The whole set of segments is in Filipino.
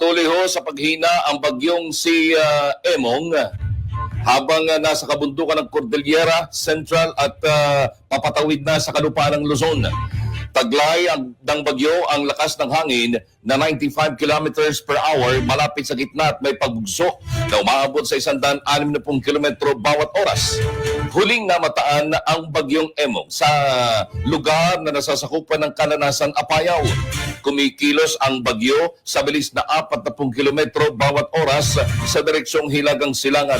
Patuloy ho sa paghina ang bagyong si ah, Emong habang ah, nasa kabundukan ng Cordillera Central at ah, papatawid na sa kalupaan ng Luzon. Taglay ang ng bagyo ang lakas ng hangin na 95 kilometers per hour malapit sa gitna at may pagbugso na umaabot sa 160 kilometro bawat oras. Huling namataan ang bagyong Emong sa lugar na nasasakupan ng kalanasan Apayao. Kumikilos ang bagyo sa bilis na 40 kilometro bawat oras sa direksyong Hilagang Silangan.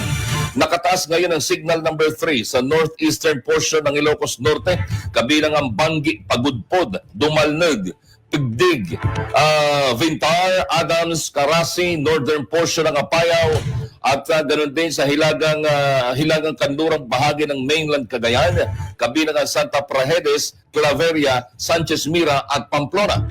Nakataas ngayon ang signal number 3 sa northeastern portion ng Ilocos Norte, kabilang ang Bangi, Pagudpod, Dumalneg, Pigdig, ah, Vintar, Adams, Karasi, northern portion ng Apayao, at uh, ganun din sa hilagang ah, hilagang kanlurang bahagi ng mainland Cagayan, kabilang ang Santa Prajedes, Claveria, Sanchez Mira at Pamplona.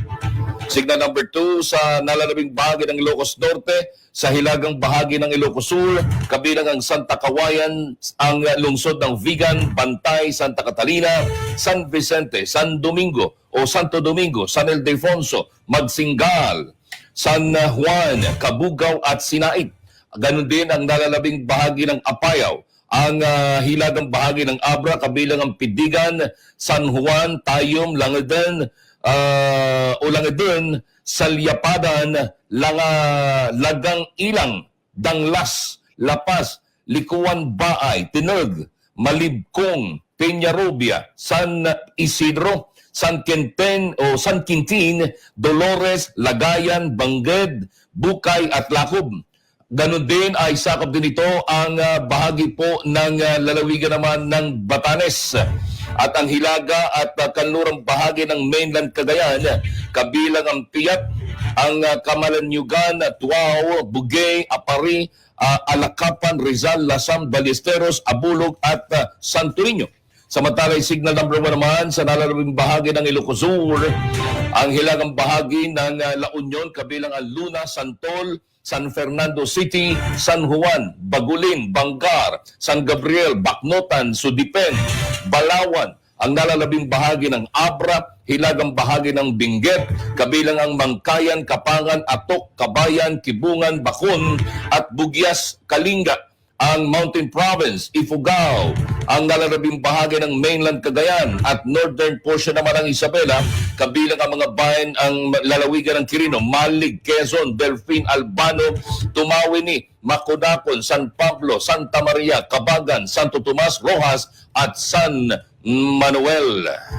Signal number 2 sa nalalabing bahagi ng Ilocos Norte, sa hilagang bahagi ng Ilocos Sur, kabilang ang Santa Kawayan, ang lungsod ng Vigan, Bantay, Santa Catalina, San Vicente, San Domingo o Santo Domingo, San Ildefonso, Magsingal, San Juan, Kabugaw at Sinait. Ganon din ang nalalabing bahagi ng Apayao, ang ah, hilagang bahagi ng Abra, kabilang ang Pidigan, San Juan, Tayum, Langeden, uh, Ulangedun, Salyapadan, Langa, Lagang Ilang, Danglas, Lapas, Likuan Baay, Tinug, Malibkong, Peñarobia, San Isidro, San Quintin o San Quintin, Dolores, Lagayan, Bangged, Bukay at Lacob. Ganon din ay sakop din ito ang ah, bahagi po ng ah, lalawigan naman ng Batanes at ang Hilaga at kanlurang bahagi ng mainland Cagayan, kabilang ang Piat, ang uh, Kamalanyugan, Tuao, Bugay, Apari, uh, Alakapan, Rizal, Lasam, Ballesteros, Abulog at uh, Santo Niño. Samantalay signal number 1 naman sa nalalabing bahagi ng Ilocos Sur, ang hilagang bahagi ng uh, La Union, kabilang ang Luna, Santol, San Fernando City, San Juan, Bagulin, Bangar, San Gabriel, Baknotan, Sudipen, Balawan, ang nalalabing bahagi ng Abra, hilagang bahagi ng Benguet, kabilang ang Mangkayan, Kapangan, Atok, Kabayan, Kibungan, Bakun, at Bugyas, Kalinga, ang Mountain Province, Ifugao, ang nalalabing bahagi ng mainland Cagayan at northern portion naman ng Isabela, kabilang ang mga bayan ang lalawigan ng Quirino, Malig, Quezon, Delfin, Albano, Tumawini, Macodacon, San Pablo, Santa Maria, Cabagan, Santo Tomas, Rojas at San Manuel.